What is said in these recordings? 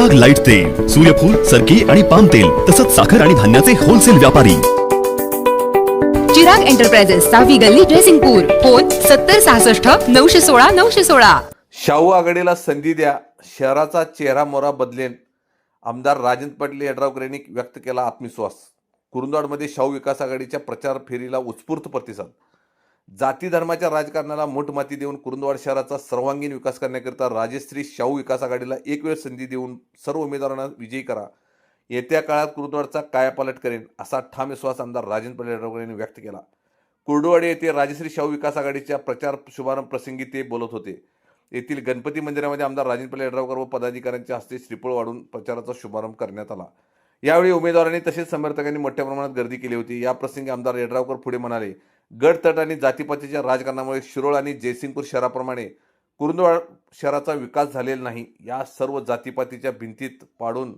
Chirag light तेल सूर्यफूल सरकी आणि पाम तेल तसंच साखर आणि धान्याचे होलसेल व्यापारी. चिराग एंटरप्राइजेस सहावी गल्ली ड्रेसिंगपूर फोन सत्तर सहासष्ट नऊशे सोळा नऊशे सोळा. शाहू आघाडीला संधी द्या शहराचा चेहरा मोरा बदलेन. आमदार राजेंद्र पाटील यड्रावकर यांनी व्यक्त केला आत्मविश्वास. कुरुंदवाडमध्ये शाहू विकास आघाडीच्या प्रचार फेरीला उत्स्फूर्त प्रतिसाद. जाती धर्माच्या राजकारणाला मोठमाती देऊन कुरुंदवाड शहराचा सर्वांगीण विकास करण्याकरिता राजश्री शाहू विकास आघाडीला एक वेळ संधी देऊन सर्व उमेदवारांना विजयी करा. येत्या काळात कुरुंदवाडचा कायापालट करेन असा ठाम विश्वास आमदार राजेंद्र पाटील यांनी व्यक्त केला. कुर्डुवाडी येथे राजश्री शाहू विकास आघाडीच्या प्रचार शुभारंभ प्रसंगी ते बोलत होते. येथील गणपती मंदिरामध्ये आमदार राजेंद्र पाटील व पदाधिकाऱ्यांच्या हस्ते श्रीफळ वाढून प्रचाराचा शुभारंभ करण्यात आला. यावेळी उमेदवारांनी तसेच समर्थकांनी मोठ्या प्रमाणात गर्दी केली होती. या प्रसंगी आमदार येड्रावकर पुढे म्हणाले गडतट आणि जातीपातीच्या राजकारणामुळे शिरोळ आणि जयसिंगपूर शहराप्रमाणे कुरुंदवाड शहराचा विकास झालेला नाही. या सर्व जातीपातीच्या भिंतीत पाडून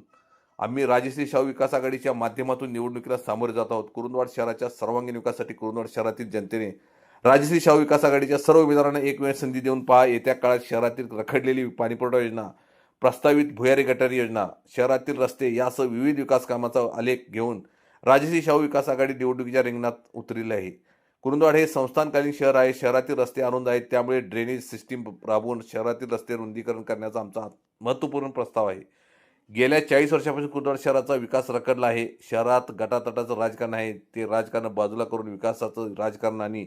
आम्ही राजश्री शाहू विकास आघाडीच्या माध्यमातून निवडणुकीला सामोरे जात आहोत. कुरुंदवाड शहराच्या सर्वांगीण विकासासाठी कुरुंदवाड शहरातील जनतेने राजश्री शाहू विकास आघाडीच्या सर्व उमेदवारांना एक वेळ संधी देऊन पहा. येत्या काळात शहरातील रखडलेली पाणीपुरवठा योजना प्रस्तावित भुयारी गटारी योजना शहरातील रस्ते यासह विविध विकास कामाचा आलेख घेऊन राजश्री शाहू विकास आघाडी निवडणुकीच्या रिंगणात उतरलेली आहे. कुरुंदवाड हे संस्थानकालीन शहर आहे. शहरातील रस्ते अरुंद आहेत. त्यामुळे ड्रेनेज सिस्टीम राबवून शहरातील रस्ते रुंदीकरण करण्याचा आमचा महत्त्वपूर्ण प्रस्ताव आहे. गेल्या चाळीस वर्षापासून कुरुंदवाड शहराचा विकास रखडला आहे. शहरात गटातटाचं राजकारण आहे. ते राजकारण बाजूला करून विकासाचं राजकारण आणि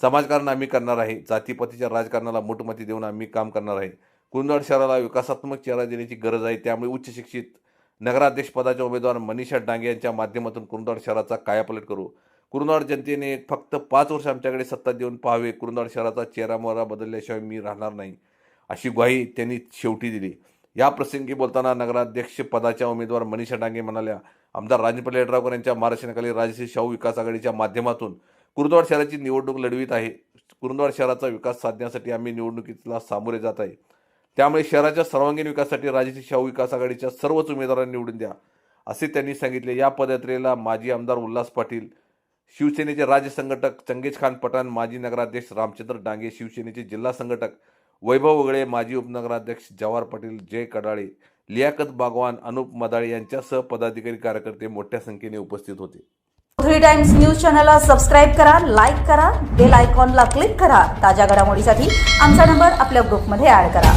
समाजकारण आम्ही करणार आहे. जातीपातीच्या राजकारणाला मोठमती देऊन आम्ही काम करणार आहे. कुरुंदवाड शहराला विकासात्मक चेहरा देण्याची गरज आहे. त्यामुळे उच्च शिक्षित नगराध्यक्ष पदाच्या उमेदवार मनीषा डांगे यांच्या माध्यमातून कुरुंदवाड शहराचा कायापलट करू. कुरुंदवाड जनतेने फक्त पाच वर्ष आमच्याकडे सत्ता देऊन पाहावे. कुरुंदवाड शहराचा चेहरा मोहरा बदलल्याशिवाय मी राहणार नाही अशी ग्वाही त्यांनी शेवटी दिली. या प्रसंगी बोलताना नगराध्यक्ष पदाच्या उमेदवार मनीषा डांगे म्हणाल्या आमदार राजपल्ले यड्रावकर यांच्या मार्गदर्शनाखाली राजश्री शाहू विकास आघाडीच्या माध्यमातून कुरुंदवाड शहराची निवडणूक लढवित आहे. कुरुंदवाड शहराचा विकास साधण्यासाठी आम्ही निवडणुकीला सामोरे जात आहे. त्यामुळे शहराच्या सर्वांगीण विकासासाठी राजश्री शाहू विकास आघाडीच्या सर्वच उमेदवारांनी निवडून द्या असे त्यांनी सांगितले. या पदयात्रेला माजी आमदार उल्हास पाटील शिवसेनेचे राज्य संघटक चंगेज खान पठाण माजी नगराध्यक्ष रामचंद्र डांगे शिवसेनेचे जिल्हा संघटक वैभव वगळे माजी उपनगराध्यक्ष जवाहर पाटील जय कडाळे लियाकत बागवान अनुप मदाळे यांच्यासह पदाधिकारी कार्यकर्ते मोठ्या संख्येने उपस्थित होते. थ्री टाइम्स न्यूज चॅनलला सबस्क्राईब करा लाईक करा बेल आयकॉनला क्लिक करा. ताज्या घडामोडीसाठी आमचा नंबर आपल्या ग्रुपमध्ये ऍड करा.